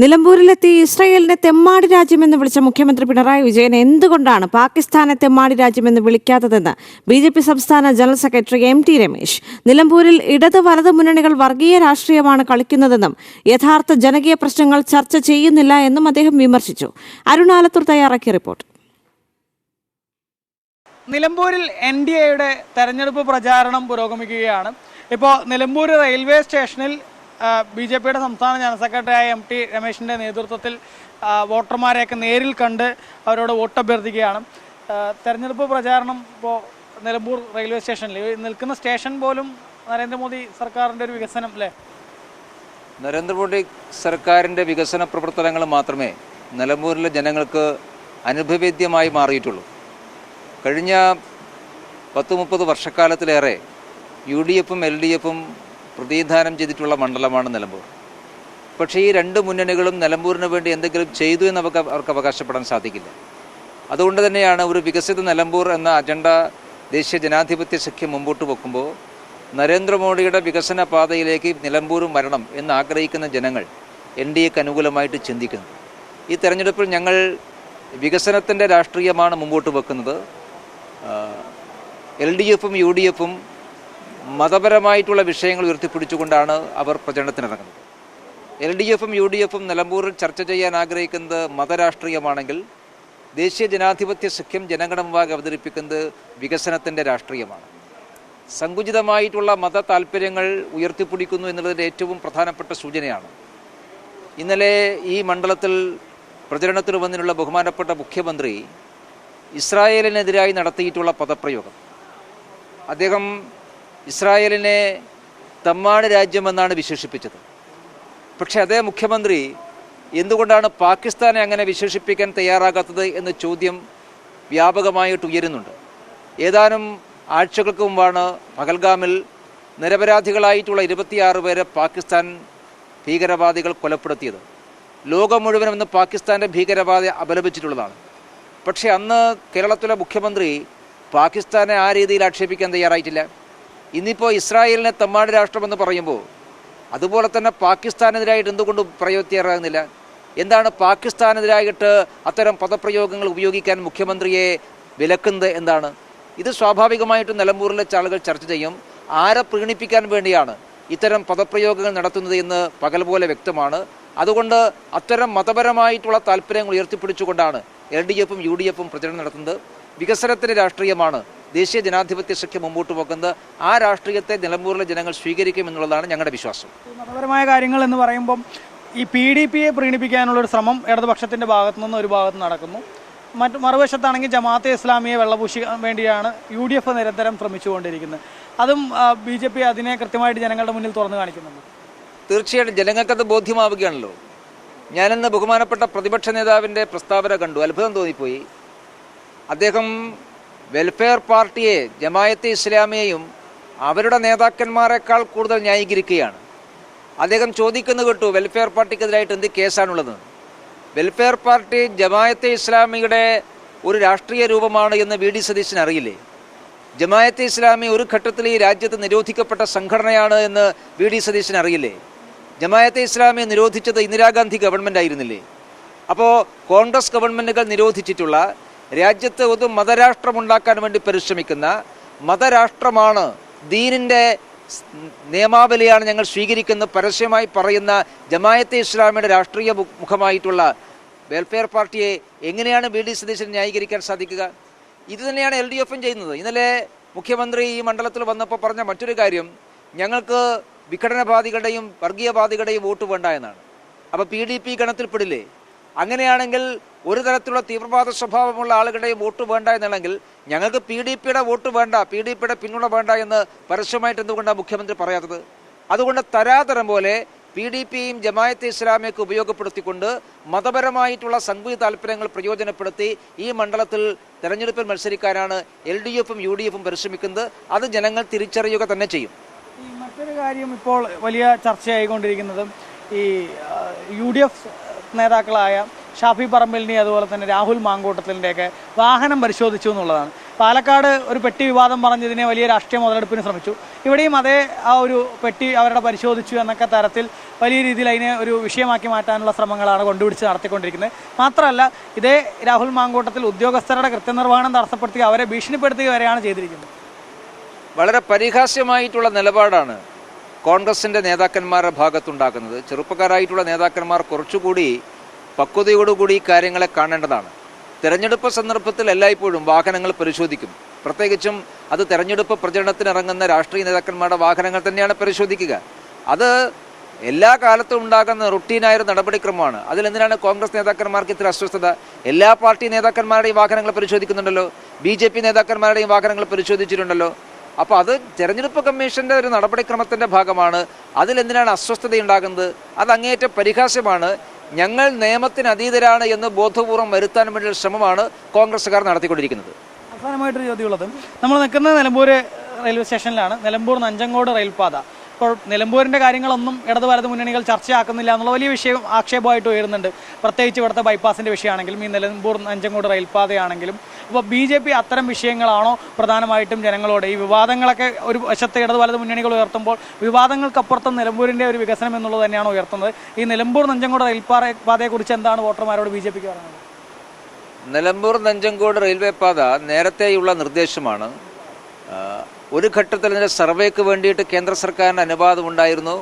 നിലമ്പൂരിലെത്തി ഇസ്രയേലിനെ തെമ്മാടി രാജ്യമെന്ന് വിളിച്ച മുഖ്യമന്ത്രി പിണറായി വിജയൻ എന്തുകൊണ്ടാണ് പാകിസ്ഥാനെ തെമ്മാടി രാജ്യമെന്ന് വിളിക്കാത്തതെന്ന് ബി ജെ പി സംസ്ഥാന general secretary M T Ramesh? നിലമ്പൂരിൽ ഇടത് വലത് മുന്നണികൾ വർഗീയ രാഷ്ട്രീയമാണ് കളിക്കുന്നതെന്നും യഥാർത്ഥ ജനകീയ പ്രശ്നങ്ങൾ ചർച്ച ചെയ്യുന്നില്ല എന്നും അദ്ദേഹം വിമർശിച്ചു. അരുണാലത്തൂർ തയ്യാറാക്കിയ റിപ്പോർട്ട്. നിലമ്പൂരിൽ എൻ ഡി എയുടെ തെരഞ്ഞെടുപ്പ് പ്രചാരണം പുരോഗമിക്കുകയാണ്. ഇപ്പോൾ നിലമ്പൂർ റെയിൽവേ സ്റ്റേഷനിൽ ബി ജെ പിയുടെ സംസ്ഥാന ജനറൽ സെക്രട്ടറിയായ എം ടി രമേശിന്റെ നേതൃത്വത്തിൽ വോട്ടർമാരെയൊക്കെ നേരിൽ കണ്ട് അവരോട് വോട്ട് അഭ്യർത്ഥിക്കുകയാണ് തെരഞ്ഞെടുപ്പ് പ്രചാരണം ഇപ്പോൾ നിലമ്പൂർ റെയിൽവേ സ്റ്റേഷനിൽ നിൽക്കുന്ന സ്റ്റേഷൻ പോലും നരേന്ദ്രമോദി സർക്കാരിന്റെ ഒരു വികസനം അല്ലേ? നരേന്ദ്രമോദി സർക്കാരിന്റെ വികസന പ്രവർത്തനങ്ങൾ മാത്രമേ നിലമ്പൂരിലെ ജനങ്ങൾക്ക് അനുഭവേദ്യമായി മാറിയിട്ടുള്ളൂ. കഴിഞ്ഞ പത്ത് മുപ്പത് വർഷക്കാലത്തിലേറെ യു ഡി എഫും എൽ ഡി എഫും പ്രതിനിധാനം ചെയ്തിട്ടുള്ള മണ്ഡലമാണ് നിലമ്പൂർ. പക്ഷേ ഈ രണ്ട് മുന്നണികളും നിലമ്പൂരിന് വേണ്ടി എന്തെങ്കിലും ചെയ്തു എന്ന് അവർക്ക് അവർക്ക് അവകാശപ്പെടാൻ സാധിക്കില്ല. അതുകൊണ്ട് തന്നെയാണ് ഒരു വികസിത നിലമ്പൂർ എന്ന അജണ്ട ദേശീയ ജനാധിപത്യ സഖ്യം മുമ്പോട്ട് വെക്കുമ്പോൾ നരേന്ദ്രമോദിയുടെ വികസന പാതയിലേക്ക് നിലമ്പൂരും വരണം എന്ന് ആഗ്രഹിക്കുന്ന ജനങ്ങൾ എൻ ഡി എക്ക് അനുകൂലമായിട്ട് ചിന്തിക്കുന്നു. ഈ തെരഞ്ഞെടുപ്പിൽ ഞങ്ങൾ വികസനത്തിന്റെ രാഷ്ട്രീയമാണ് മുമ്പോട്ട് വെക്കുന്നത്. എൽ ഡി എഫും യു ഡി എഫും മതപരമായിട്ടുള്ള വിഷയങ്ങൾ ഉയർത്തിപ്പിടിച്ചുകൊണ്ടാണ് അവർ പ്രചരണത്തിനിറങ്ങുന്നത്. എൽ ഡി എഫും യു ഡി എഫും നിലമ്പൂരിൽ ചർച്ച ചെയ്യാൻ ആഗ്രഹിക്കുന്നത് മതരാഷ്ട്രീയമാണെങ്കിൽ ദേശീയ ജനാധിപത്യ സഖ്യം ജനങ്ങളുടെ മുമ്പാകെ അവതരിപ്പിക്കുന്നത് വികസനത്തിന്റെ രാഷ്ട്രീയമാണ്. സങ്കുചിതമായിട്ടുള്ള മത താല്പര്യങ്ങൾ ഉയർത്തിപ്പിടിക്കുന്നു എന്നുള്ളതിന്റെ ഏറ്റവും പ്രധാനപ്പെട്ട സൂചനയാണ്. ഇന്നലെ ഈ മണ്ഡലത്തിൽ പ്രചരണത്തിന് വന്നിട്ടുള്ള ബഹുമാനപ്പെട്ട മുഖ്യമന്ത്രി ഇസ്രായേലിനെതിരായി നടത്തിയിട്ടുള്ള പദപ്രയോഗം. അദ്ദേഹം ഇസ്രായേലിനെ തമ്മാണ് രാജ്യമെന്നാണ് വിശേഷിപ്പിച്ചത്. പക്ഷേ അതേ മുഖ്യമന്ത്രി എന്തുകൊണ്ടാണ് പാകിസ്ഥാനെ അങ്ങനെ വിശേഷിപ്പിക്കാൻ തയ്യാറാകാത്തത് എന്ന ചോദ്യം വ്യാപകമായിട്ട് ഉയരുന്നുണ്ട്. ഏതാനും ആഴ്ചകൾക്ക് മുമ്പാണ് പഹൽഗാമിൽ നിരപരാധികളായിട്ടുള്ള ഇരുപത്തിയാറ് പേരെ പാകിസ്ഥാൻ ഭീകരവാദികൾ കൊലപ്പെടുത്തിയത്. ലോകം മുഴുവനും ഇന്ന് പാകിസ്ഥാന്റെ ഭീകരവാദി അപലപിച്ചിട്ടുള്ളതാണ്. പക്ഷേ അന്ന് കേരളത്തിലെ മുഖ്യമന്ത്രി പാകിസ്ഥാനെ ആ രീതിയിൽ ആക്ഷേപിക്കാൻ തയ്യാറായിട്ടില്ല. ഇന്നിപ്പോൾ ഇസ്രായേലിനെ തമ്മാട് രാഷ്ട്രമെന്ന് പറയുമ്പോൾ അതുപോലെ തന്നെ പാകിസ്ഥാനെതിരായിട്ട് എന്തുകൊണ്ട് പ്രയോജനമാകുന്നില്ല എന്താണ് പാകിസ്ഥാനെതിരായിട്ട് അത്തരം പദപ്രയോഗങ്ങൾ ഉപയോഗിക്കാൻ മുഖ്യമന്ത്രിയെ വിലക്കുന്നത് എന്താണ്? ഇത് സ്വാഭാവികമായിട്ടും നിലമ്പൂരിലെ ആളുകൾ ചർച്ച ചെയ്യും. ആരെ പ്രീണിപ്പിക്കാൻ വേണ്ടിയാണ് ഇത്തരം പദപ്രയോഗങ്ങൾ നടത്തുന്നത് എന്ന് പകൽ പോലെ വ്യക്തമാണ്. അതുകൊണ്ട് അത്തരം മതപരമായിട്ടുള്ള താല്പര്യങ്ങൾ ഉയർത്തിപ്പിടിച്ചുകൊണ്ടാണ് എൽ ഡി എഫും യു ഡി എഫും പ്രചരണം നടത്തുന്നത്. വികസനത്തിന്റെ രാഷ്ട്രീയമാണ് ദേശീയ ജനാധിപത്യ സഖ്യം മുമ്പോട്ട് പോകുന്നത് ആ രാഷ്ട്രീയത്തെ നിലമ്പൂരിലെ ജനങ്ങൾ സ്വീകരിക്കും എന്നുള്ളതാണ് ഞങ്ങളുടെ വിശ്വാസം. മതപരമായ കാര്യങ്ങൾ എന്ന് പറയുമ്പം ഈ പി ഡി പിയെ പ്രീണിപ്പിക്കാനുള്ള ഒരു ശ്രമം ഇടതുപക്ഷത്തിന്റെ ഭാഗത്തു നിന്ന് ഒരു ഭാഗത്ത് നടക്കുന്നു. മറ്റ് മറുവശത്താണെങ്കിൽ ജമാഅത്തെ ഇസ്ലാമിയെ വെള്ളപൂശിക്കാൻ വേണ്ടിയാണ് യു ഡി എഫ് നിരന്തരം ശ്രമിച്ചുകൊണ്ടിരിക്കുന്നത്. അതും ബി ജെ പി അതിനെ കൃത്യമായിട്ട് ജനങ്ങളുടെ മുന്നിൽ തുറന്നു കാണിക്കുന്നുണ്ട്. തീർച്ചയായിട്ടും ജനങ്ങൾക്കത് ബോധ്യമാവുകയാണല്ലോ. ഞാനിന്ന് ബഹുമാനപ്പെട്ട പ്രതിപക്ഷ നേതാവിന്റെ പ്രസ്താവന കണ്ടു. അത്ഭുതം തോന്നിപ്പോയി. അദ്ദേഹം വെൽഫെയർ പാർട്ടിയെ ജമായത്തെ ഇസ്ലാമിയെയും അവരുടെ നേതാക്കന്മാരെക്കാൾ കൂടുതൽ ന്യായീകരിക്കുകയാണ്. അദ്ദേഹം ചോദിക്കുന്നു കേട്ടു വെൽഫെയർ പാർട്ടിക്കെതിരായിട്ട് എന്ത് കേസാണുള്ളത്? വെൽഫെയർ പാർട്ടി ജമായത്തെ ഇസ്ലാമിയുടെ ഒരു രാഷ്ട്രീയ രൂപമാണ് എന്ന് വി. ഡി. സതീശൻ അറിയില്ലേ? ജമായത്തെ ഇസ്ലാമി ഒരു ഘട്ടത്തിൽ ഈ രാജ്യത്ത് നിരോധിക്കപ്പെട്ട സംഘടനയാണ് എന്ന് വി. ഡി. സതീശൻ അറിയില്ലേ? ജമായത്തെ ഇസ്ലാമിയെ നിരോധിച്ചത് ഇന്ദിരാഗാന്ധി ഗവൺമെന്റ് ആയിരുന്നില്ലേ അപ്പോൾ കോൺഗ്രസ് ഗവൺമെന്റുകൾ നിരോധിച്ചിട്ടുള്ള രാജ്യത്ത് ഒരു മതരാഷ്ട്രമുണ്ടാക്കാൻ വേണ്ടി പരിശ്രമിക്കുന്ന മതരാഷ്ട്രമാണ് ദീനിന്റെ നിയമാവലിയാണ് ഞങ്ങൾ സ്വീകരിക്കുന്നത് പരസ്യമായി പറയുന്ന ജമായത്തെ ഇസ്ലാമിയുടെ രാഷ്ട്രീയ മുഖമായിട്ടുള്ള വെൽഫെയർ പാർട്ടിയെ എങ്ങനെയാണ് ബി ഡി സതീശൻ ന്യായീകരിക്കാൻ സാധിക്കുക? ഇത് തന്നെയാണ് എൽ ഡി എഫും ചെയ്യുന്നത്. ഇന്നലെ മുഖ്യമന്ത്രി ഈ മണ്ഡലത്തിൽ വന്നപ്പോൾ പറഞ്ഞ മറ്റൊരു കാര്യം ഞങ്ങൾക്ക് വിഘടനവാദികളുടെയും വർഗീയവാദികളുടെയും വോട്ട് വേണ്ട എന്നാണ്. അപ്പോൾ പി ഡി പി ഗണത്തിൽപ്പെടില്ലേ അങ്ങനെയാണെങ്കിൽ ഒരു തരത്തിലുള്ള തീവ്രവാദ സ്വഭാവമുള്ള ആളുകളുടെയും വോട്ട് വേണ്ട എന്നുണ്ടെങ്കിൽ ഞങ്ങൾക്ക് പി ഡി പിയുടെ വോട്ട് വേണ്ട പി ഡി പിയുടെ പിന്തുണ വേണ്ട എന്ന് പരസ്യമായിട്ട് എന്തുകൊണ്ടാണ് മുഖ്യമന്ത്രി പറയാത്തത്? അതുകൊണ്ട് തരാതരം പോലെ പി ഡി പിയും ജമായത്തെ ഇസ്ലാമിയൊക്കെ ഉപയോഗപ്പെടുത്തിക്കൊണ്ട് മതപരമായിട്ടുള്ള സംഘീയ താല്പര്യങ്ങൾ പ്രയോജനപ്പെടുത്തി ഈ മണ്ഡലത്തിൽ തെരഞ്ഞെടുപ്പിൽ മത്സരിക്കാനാണ് എൽ ഡി എഫും യു ഡി എഫും പരിശ്രമിക്കുന്നത്. അത് ജനങ്ങൾ തിരിച്ചറിയുക തന്നെ ചെയ്യും. മറ്റൊരു കാര്യം ഇപ്പോൾ വലിയ ചർച്ചയായിക്കൊണ്ടിരിക്കുന്നതും ഈ യു ഡി എഫ് നേതാക്കളായ ഷാഫി പറമ്പലിനെ അതുപോലെ തന്നെ രാഹുൽ മാങ്കൂട്ടത്തിന്റെയൊക്കെ വാഹനം പരിശോധിച്ചു എന്നുള്ളതാണ്. പാലക്കാട് ഒരു പെട്ടി വിവാദം പറഞ്ഞതിനെ വലിയ രാഷ്ട്രീയ മുതലെടുപ്പിന് ശ്രമിച്ചു. ഇവിടെയും അതേ ആ ഒരു പെട്ടി അവരുടെ പരിശോധിച്ചു എന്നൊക്കെ തരത്തിൽ വലിയ രീതിയിൽ അതിനെ ഒരു വിഷയമാക്കി മാറ്റാനുള്ള ശ്രമങ്ങളാണ് കൊണ്ടുപിടിച്ച് നടത്തിക്കൊണ്ടിരിക്കുന്നത്. മാത്രമല്ല ഇതേ രാഹുൽ മാങ്കൂട്ടത്തിൽ ഉദ്യോഗസ്ഥരുടെ കൃത്യനിർവഹണം തടസ്സപ്പെടുത്തി അവരെ ഭീഷണിപ്പെടുത്തുക വരെയാണ് ചെയ്തിരിക്കുന്നത്. വളരെ പരിഹാസ്യമായിട്ടുള്ള നിലപാടാണ് കോൺഗ്രസിന്റെ നേതാക്കന്മാരുടെ ഭാഗത്തുണ്ടാക്കുന്നത്. ചെറുപ്പക്കാരായിട്ടുള്ള നേതാക്കന്മാർ കുറച്ചുകൂടി പക്വതയോടുകൂടി കാര്യങ്ങളെ കാണേണ്ടതാണ്. തിരഞ്ഞെടുപ്പ് സന്ദർഭത്തിൽ എല്ലായ്പ്പോഴും വാഹനങ്ങൾ പരിശോധിക്കും. പ്രത്യേകിച്ചും അത് തെരഞ്ഞെടുപ്പ് പ്രചരണത്തിനിറങ്ങുന്ന രാഷ്ട്രീയ നേതാക്കന്മാരുടെ വാഹനങ്ങൾ തന്നെയാണ് പരിശോധിക്കുക. അത് എല്ലാ കാലത്തും ഉണ്ടാകുന്ന റുട്ടീനായ ഒരു നടപടിക്രമമാണ് അതിലെന്തിനാണ് കോൺഗ്രസ് നേതാക്കന്മാർക്ക് ഇത്ര അസ്വസ്ഥത? എല്ലാ പാർട്ടി നേതാക്കന്മാരുടെയും വാഹനങ്ങൾ പരിശോധിക്കുന്നുണ്ടല്ലോ. ബി നേതാക്കന്മാരുടെയും വാഹനങ്ങൾ പരിശോധിച്ചിട്ടുണ്ടല്ലോ. അപ്പോൾ അത് തെരഞ്ഞെടുപ്പ് കമ്മീഷന്റെ ഒരു നടപടിക്രമത്തിന്റെ ഭാഗമാണ്. അതിലെന്തിനാണ് അസ്വസ്ഥത ഉണ്ടാകുന്നത് അത് അങ്ങേയറ്റം പരിഹാസ്യമാണ്. ഞങ്ങൾ നിയമത്തിന് അതീതരാണ് എന്ന് ബോധപൂർവം വരുത്താൻ വേണ്ടിയുള്ള ശ്രമമാണ് കോൺഗ്രസ്സുകാർ നടത്തിക്കൊണ്ടിരിക്കുന്നത്. അവസാനമായിട്ടൊരു ചോദ്യമുള്ളത്. നമ്മൾ നിൽക്കുന്ന നിലമ്പൂർ റെയിൽവേ സ്റ്റേഷനിലാണ്. നിലമ്പൂർ നഞ്ചങ്കോട് റെയിൽപാത. ഇപ്പോൾ നിലമ്പൂരിന്റെ കാര്യങ്ങളൊന്നും ഇടതു വലത് മുന്നണികൾ ചർച്ചയാക്കുന്നില്ല എന്നുള്ള വലിയ വിഷയം ആക്ഷേപമായിട്ട് ഉയരുന്നുണ്ട്. പ്രത്യേകിച്ച് ഇവിടുത്തെ ബൈപ്പാസിന്റെ വിഷയമാണെങ്കിലും ഈ നിലമ്പൂർ നഞ്ചങ്കോട് റെയിൽപാതയാണെങ്കിലും. അപ്പോൾ ബി ജെ പി അത്തരം വിഷയങ്ങളാണോ പ്രധാനമായിട്ടും ജനങ്ങളോട്? ഈ വിവാദങ്ങളൊക്കെ ഒരു വശത്ത് ഇടത് വലത് മുന്നണികൾ ഉയർത്തുമ്പോൾ വിവാദങ്ങൾക്കപ്പുറത്തും നിലമ്പൂരിന്റെ ഒരു വികസനം എന്നുള്ളത് തന്നെയാണ് ഉയർത്തുന്നത്. ഈ നിലമ്പൂർ നഞ്ചങ്കോട് റെയിൽപാതയെക്കുറിച്ച് എന്താണ് വോട്ടർമാരോട് ബി ജെ പിക്ക് പറയുന്നത് നിലമ്പൂർ നഞ്ചങ്കോട് റെയിൽവേ പാത നേരത്തെയുള്ള നിർദ്ദേശമാണ്. ഒരു ഘട്ടത്തിൽ അതിന്റെ സർവേക്ക് വേണ്ടിയിട്ട് കേന്ദ്ര സർക്കാരിന് അനുവാദമുണ്ടായിരുന്നു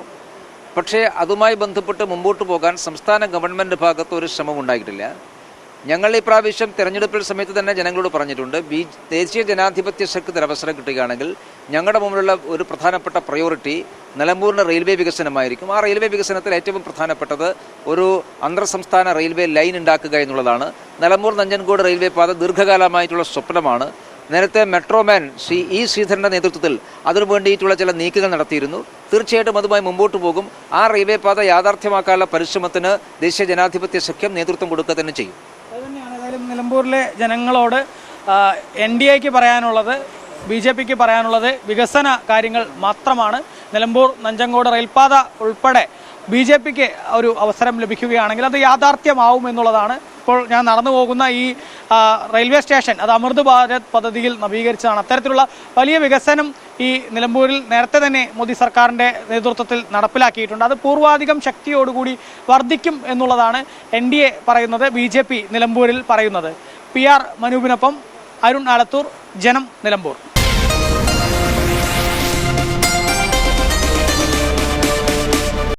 പക്ഷേ അതുമായി ബന്ധപ്പെട്ട് മുമ്പോട്ട് പോകാൻ സംസ്ഥാന ഗവൺമെന്റ് ഭാഗത്ത് ഒരു ശ്രമം ഉണ്ടായിട്ടില്ല. ഞങ്ങൾ ഈ പ്രാവശ്യം തിരഞ്ഞെടുപ്പിൽ സമയത്ത് തന്നെ ജനങ്ങളോട് പറഞ്ഞിട്ടുണ്ട് ബി ദേശീയ ജനാധിപത്യ ശക്തി അവസരം കിട്ടുകയാണെങ്കിൽ ഞങ്ങളുടെ മുമ്പിലുള്ള ഒരു പ്രധാനപ്പെട്ട പ്രയോറിറ്റി നിലമ്പൂരിന് റെയിൽവേ വികസനമായിരിക്കും. ആ റെയിൽവേ വികസനത്തിൽ ഏറ്റവും പ്രധാനപ്പെട്ടത് ഒരു അന്തർ സംസ്ഥാന റെയിൽവേ ലൈൻ ഉണ്ടാക്കുക എന്നുള്ളതാണ്. നിലമ്പൂർ നഞ്ചൻകോട് റെയിൽവേ പാത ദീർഘകാലമായിട്ടുള്ള സ്വപ്നമാണ്. നേരത്തെ മെട്രോമാൻ ശ്രീ ഇ ശ്രീധരന്റെ നേതൃത്വത്തിൽ അതിനു വേണ്ടിയിട്ടുള്ള ചില നീക്കങ്ങൾ നടത്തിയിരുന്നു. തീർച്ചയായിട്ടും അതുമായി മുമ്പോട്ട് പോകും. ആ റെയിൽവേ പാത യാഥാർത്ഥ്യമാക്കാനുള്ള പരിശ്രമത്തിന് ദേശീയ ജനാധിപത്യ സഖ്യം നേതൃത്വം കൊടുക്കുക തന്നെ ചെയ്യും. നിലമ്പൂരിലെ ജനങ്ങളോട് എൻ ഡി എക്ക് പറയാനുള്ളത് ബി ജെ പിക്ക് പറയാനുള്ളത് വികസന കാര്യങ്ങൾ മാത്രമാണ്. നിലമ്പൂർ നഞ്ചങ്കോട് റെയിൽപാത ഉൾപ്പെടെ ബി ജെ പിക്ക് ഒരു അവസരം ലഭിക്കുകയാണെങ്കിൽ അത് യാഥാർത്ഥ്യമാവും എന്നുള്ളതാണ് ഇപ്പോൾ ഞാൻ നടന്നു പോകുന്ന ഈ റെയിൽവേ സ്റ്റേഷൻ അത് അമൃത് ഭാരത് പദ്ധതിയിൽ നവീകരിച്ചതാണ്. അത്തരത്തിലുള്ള വലിയ വികസനം ഈ നിലമ്പൂരിൽ നേരത്തെ തന്നെ മോദി സർക്കാരിന്റെ നേതൃത്വത്തിൽ നടപ്പിലാക്കിയിട്ടുണ്ട്. അത് പൂർവാധികം ശക്തിയോടുകൂടി വർദ്ധിക്കും എന്നുള്ളതാണ് എൻ ഡി എ പറയുന്നത് ബി ജെ പി നിലമ്പൂരിൽ പറയുന്നത്. പി ആർ മനൂപിനൊപ്പം അരുൺ ആലത്തൂർ ജനം നിലമ്പൂർ.